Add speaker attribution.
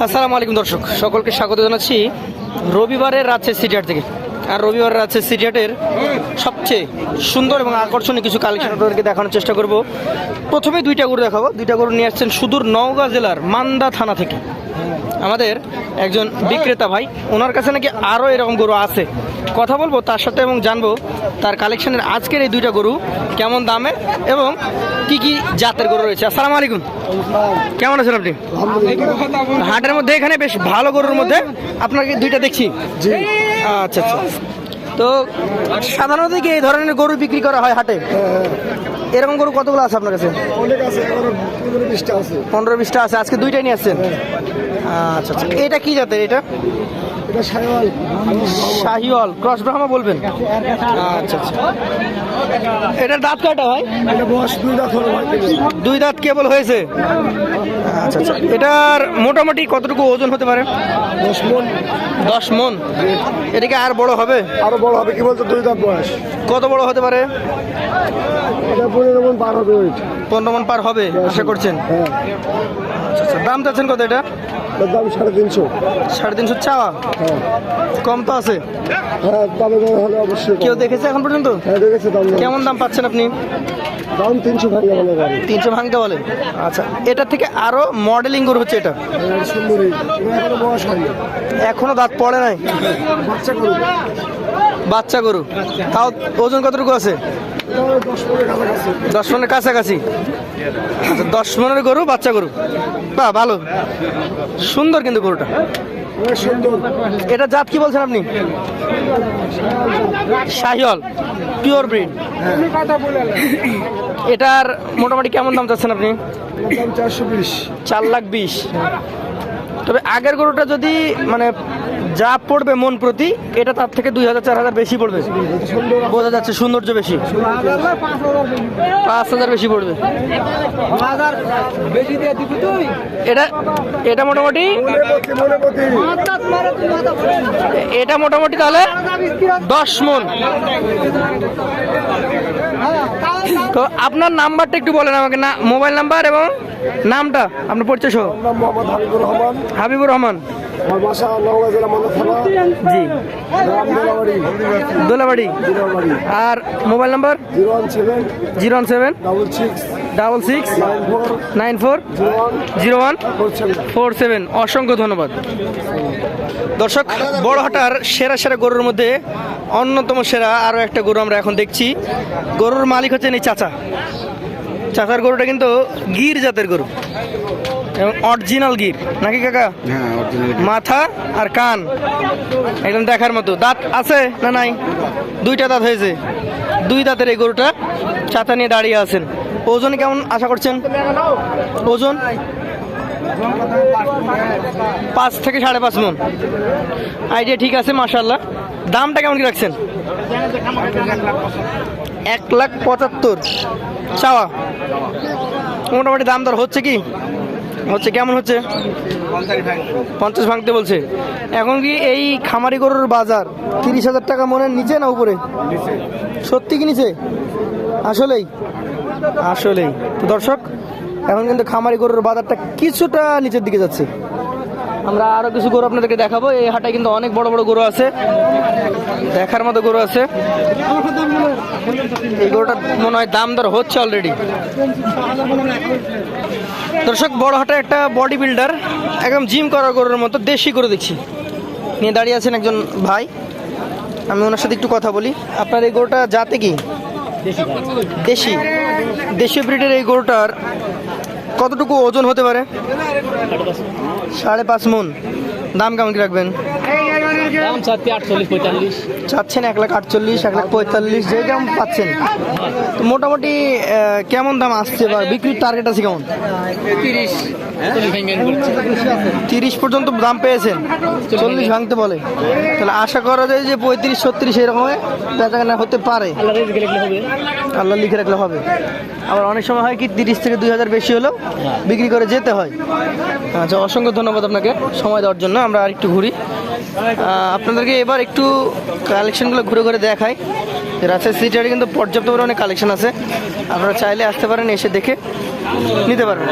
Speaker 1: আসসালামু আলাইকুম দর্শক সকলকে স্বাগত জানাচ্ছি রবিবারের রাজশাহী সিটিহাট থেকে। আর রবিবার রাজশাহী সিটিহাটের সবচেয়ে সুন্দর এবং আকর্ষণীয় কিছু কালেকশন আপনাদেরকে দেখানোর চেষ্টা করব। প্রথমে দুইটা গরু দেখাবো। দুইটা গরু নিয়ে আসছেন সুদূর নওগাঁ জেলার মান্দা থানা থেকে। আমাদের একজন বিক্রেতা ভাই ওনার কাছে নাকি আরও এরকম গরু আছে। কথা বলব তার সাথে এবং জানব তার কালেকশনের আজকের এই দুইটা গরু কেমন দামে এবং কি কি জাতের গরু রয়েছে? আসসালামু আলাইকুম। কেমন আছেন আপনি? হাটের মধ্যে এখানে বেশ ভালো গরুর মধ্যে আপনাকে দুইটা দেখছি। আচ্ছা আচ্ছা। তো সাধারণত কি এই ধরনের গরু বিক্রি করা হয় হাটে? এরকম গরু কতগুলো আছে আপনার কাছে?
Speaker 2: পনেরো বিশটা আছে।
Speaker 1: পনেরো বিশটা আছে। আজকে দুইটাই নিয়ে আসছেন? আচ্ছা আচ্ছা। এটা কি জাতের এটা?
Speaker 2: এটা সাইওয়াল
Speaker 1: শাহিওয়াল। ক্রস ব্রাহ্মা বলবেন? আচ্ছা আচ্ছা। এটা দাঁত কাটা হয়
Speaker 2: এটা বয়স দুই দাঁত হলো ভাই।
Speaker 1: দুই দাঁত কেবল হয়েছে? আচ্ছা আচ্ছা। এটার মোটামুটি কতটুকু ওজন হতে পারে?
Speaker 2: দশ মন।
Speaker 1: দশ মন? এটাকে আর বড় হবে?
Speaker 2: আরও বড় হবে কি বলতো দুই দাঁত বয়স।
Speaker 1: কত বড় হতে পারে?
Speaker 2: পনেরো মন পার হবে
Speaker 1: পনেরো মন পার হবে আশা করছেন?
Speaker 2: হ্যাঁ।
Speaker 1: আচ্ছা আচ্ছা। দাম চাচ্ছেন কত এটা?
Speaker 2: দাম সাড়ে তিনশো।
Speaker 1: সাড়ে তিনশো চাওয়া?
Speaker 2: হ্যাঁ।
Speaker 1: কম তো আছে।
Speaker 2: হ্যাঁ হলে অবশ্যই
Speaker 1: কেউ দেখেছে এখন পর্যন্ত?
Speaker 2: হ্যাঁ দেখেছে দাম
Speaker 1: কেমন দাম পাচ্ছেন আপনি?
Speaker 2: দাম তিনশো ভাঙে বলে গাড়ি
Speaker 1: তিনশো ভাঙতে বলে। আচ্ছা এটা থেকে আরও মডেলিং গরু হচ্ছে এটা?
Speaker 2: এটা সুন্দরী। এখনও বয়স হয়নি।
Speaker 1: এখনও দাঁত পড়ে নাই?
Speaker 2: বাচ্চা করুন
Speaker 1: বাচ্চা গরু। তাও ওজন কতটুকু আছে?
Speaker 2: দশ মনের কাছাকাছি।
Speaker 1: দশ মনের আচ্ছা দশ মনের গরু বাচ্চা গরু? বাহ ভালো। সুন্দর কিন্তু গরুটা। এটা জাত কি বলছেন আপনি? Sahiwal pure breed. এটার মোটামুটি কেমন দাম চাচ্ছেন আপনি?
Speaker 2: চারশো বিশ।
Speaker 1: চার লাখ বিশ। তবে আগের গরুটা যদি মানে যা পড়বে মন প্রতি এটা তার থেকে দুই হাজার চার হাজার বেশি পড়বে। বোঝা যাচ্ছে সৌন্দর্য বেশি। পাঁচ হাজার বেশি পড়বে। এটা এটা মোটামুটি? এটা মোটামুটি তাহলে দশ মন। তো আপনার নাম্বারটা একটু বলেন আমাকে না মোবাইল নাম্বার এবং নামটা আপনার পরিচয় সহ
Speaker 2: হাবিবুর রহমান।
Speaker 1: হাবিবুর রহমান। জি।
Speaker 2: দোলাবাড়ি।
Speaker 1: আর mobile number?
Speaker 2: Zero one seven. Double six. Nine four. Zero one. Four seven.
Speaker 1: অসংখ্য ধন্যবাদ। দর্শক, বড় হাটার সেরা সেরা গরুর মধ্যে অন্যতম সেরা আরও একটা গরু আমরা এখন দেখছি। গরুর মালিক হচ্ছেন এই চাচা। চাচার গরুটা কিন্তু গির জাতের গরু। অরিজিনাল গির নাকি কাকা? মাথা আর কান। একদম দেখার মতো। দাঁত আছে না নাই? দুইটা দাঁত হয়েছে। দুই দাঁতের এই গরুটা চাচা নিয়ে দাঁড়িয়ে আছেন। ওজন কেমন আশা করছেন? ওজন? পাঁচ থেকে সাড়ে পাঁচ মন। আইডিয়া ঠিক আছে মাশাল্লাহ দামটা কেমন কি রাখছেন? এক লাখ পঁচাত্তর। চাওয়া। মোটামুটি দাম দর হচ্ছে কি? হচ্ছে, কেমন হচ্ছে? পঞ্চাশ ভাঙতে বলছে। এখন কি এই খামারি গরুর বাজার তিরিশ হাজার টাকা মনের নিচে না উপরে? সত্যি কি নিচে? আসলেই। আসলেই। তো দর্শক, এখন কিন্তু খামারি গরুর বাজারটা কিছুটা নিচের দিকে যাচ্ছে। আমরা আরও কিছু গরু আপনাদেরকে দেখাবো। এই হাটায় কিন্তু অনেক বড় বড় গরু আছে। দেখার মতো গরু আছে। এই গরুটার মনে হয় দাম দর হচ্ছে অলরেডি দর্শক, বড় হাটে একটা বডি বিল্ডার একদম জিম করা গরুর মতো, দেশি গরু দেখছি। নিয়ে দাঁড়িয়ে আছেন একজন ভাই। আমি ওনার সাথে একটু কথা বলি। আপনার এই গরুটা জাতে কি? দেশি। দেশি ব্রিডের এই গরুটার কতটুকু ওজন হতে পারে? সাড়ে পাঁচ মন। দাম কেমন কি রাখবেন?
Speaker 3: দাম চাচ্ছি আটচল্লিশ পঁয়তাল্লিশ।
Speaker 1: চাচ্ছেন এক লাখ আটচল্লিশ এক লাখ পঁয়তাল্লিশ যে কেমন পাচ্ছেন। তো মোটামুটি কেমন দাম আসছে বা বিক্রির টার্গেট আছে কেমন?
Speaker 3: তিরিশ।
Speaker 1: তিরিশ পর্যন্ত দাম পেয়েছেন। চল্লিশ ভাঙতে বলে। তাহলে আশা করা যায় যে পঁয়ত্রিশ ছত্রিশ এরকম বেচাকেনা হতে পারে।
Speaker 3: আল্লাহ
Speaker 1: লিখে রাখলে হবে। আবার অনেক সময় হয় কি তিরিশ থেকে দুই হাজার বেশি হলেও বিক্রি করে যেতে হয়। আচ্ছা অসংখ্য ধন্যবাদ আপনাকে সময় দেওয়ার জন্য। আমরা আর একটু ঘুরি। আপনাদেরকে এবার একটু কালেকশনগুলো ঘুরে ঘুরে দেখাই। রাজশাহী সিটিয়ারে কিন্তু পর্যাপ্ত পরিমাণে কালেকশন আছে। আপনারা চাইলে আসতে পারেন, এসে দেখে নিতে পারবেন।